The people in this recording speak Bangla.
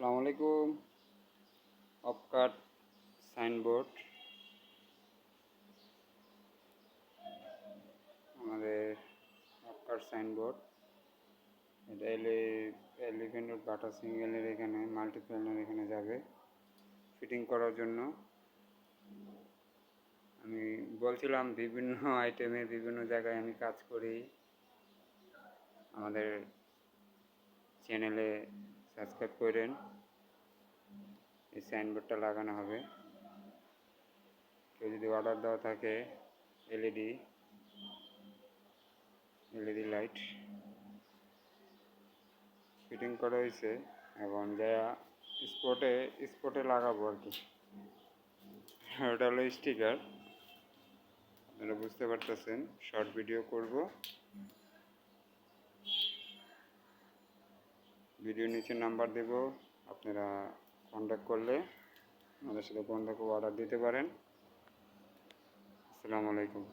আসসালামু আলাইকুম। অপকাট সাইনবোর্ড আমাদের অপকাট সাইনবোর্ড এটা এলে এলিভেন রোড বাটা সিঙ্গেলের এখানে মাল্টিপ্ল্যানের এখানে যাবে। ফিটিং করার জন্য। আমি বলছিলাম বিভিন্ন আইটেমে বিভিন্ন জায়গায় আমি কাজ করি। আমাদের চ্যানেলে সাবস্ক্রাইব করেন এই সাইনবোর্ডটা লাগানো হবে। কেউ যদি অর্ডার দেওয়া থাকে এলইডি এলইডি লাইট ফিটিং করা হয়েছে এবং যা স্পটে স্পটে লাগাবো আর কি। ওটা হলো স্টিকার আপনারা বুঝতে পারতেছেন শর্ট ভিডিও করব। ভিডিও নিচে নাম্বার দেব, আপনারা কন্ট্যাক্ট করলে আমাদের সাথে কন্ট্যাক্ট অর্ডার দিতে পারেন। আসসালামু আলাইকুম।